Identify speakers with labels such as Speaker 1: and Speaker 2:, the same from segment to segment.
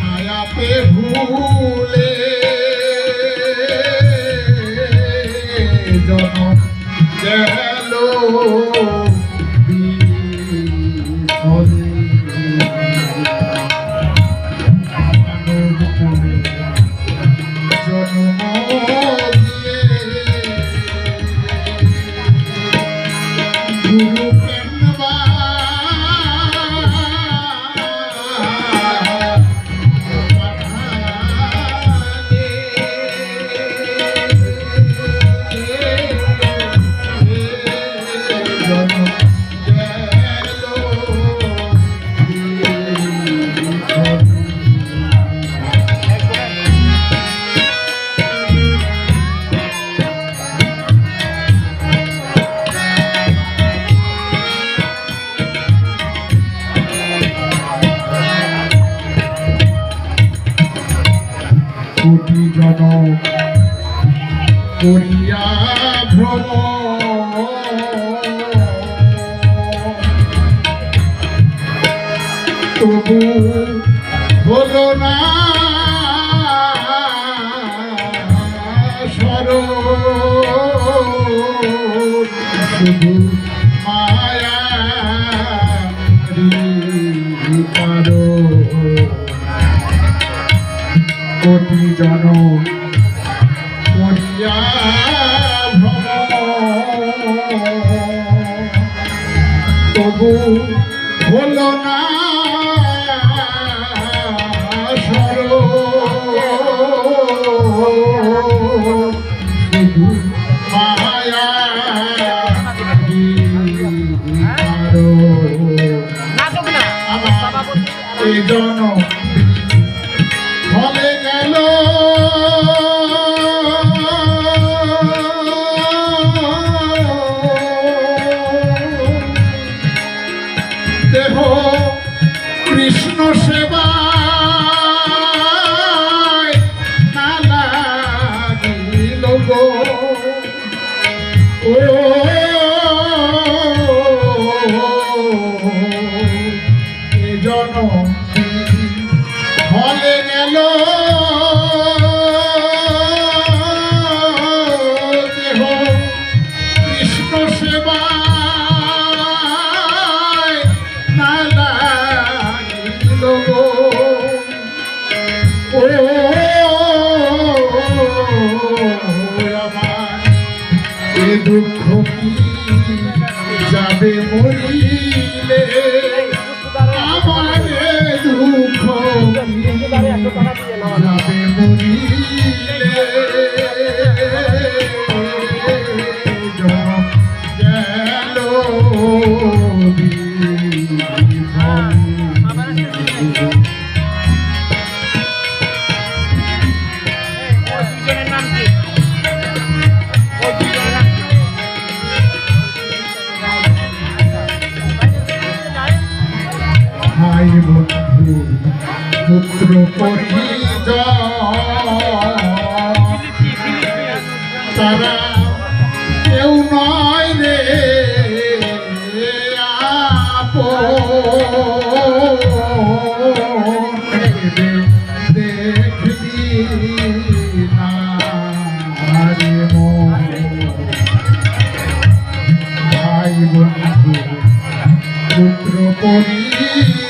Speaker 1: মায়াতে ভুলে জনম গেল জন্ম দিয়ে কোটি জন করিয়া তবু হলো না স্মরণ শুধু কোটি জন। করিয়া এ দুঃখ কি যাবে মরিলে আমার দুঃখ যাবে ভাই বন্ধু পুত্র তারা কেউ নয় রে পুত্র পরিজন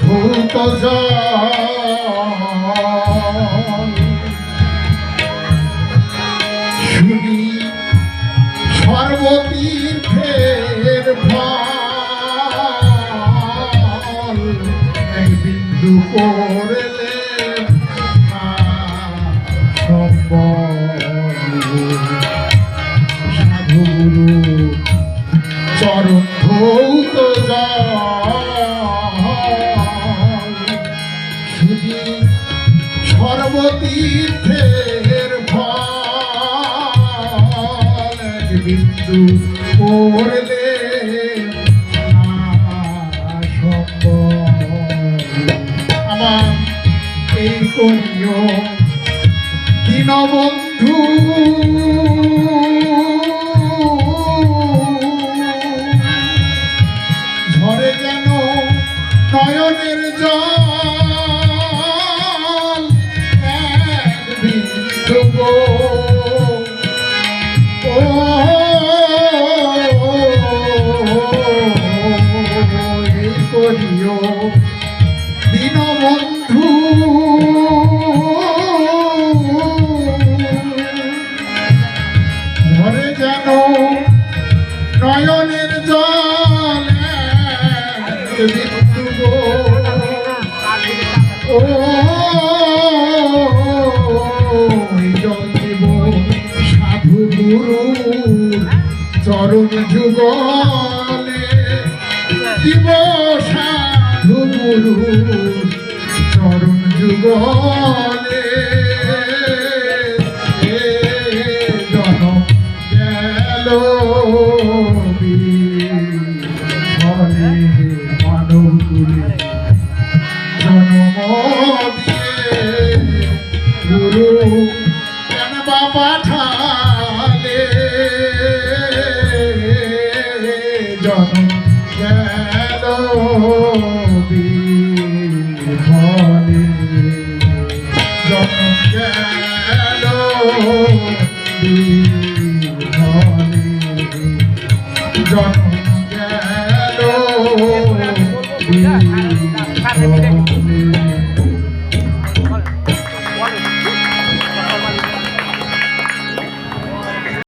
Speaker 1: ধূত শুনি সর্বতীর্থের ফল এক বিন্দু করলে না সাধু গুরু চরণ করলে। আমার এই করিও দীনবন্ধু ঝরে যেন নয়নের জল দীনবন্ধু। ধরে যেন নয়নের জল বিন্দু ও এই সাধু গুরু চরণ যুগলে। দিব গুরু চরণ যুগলে বিফলে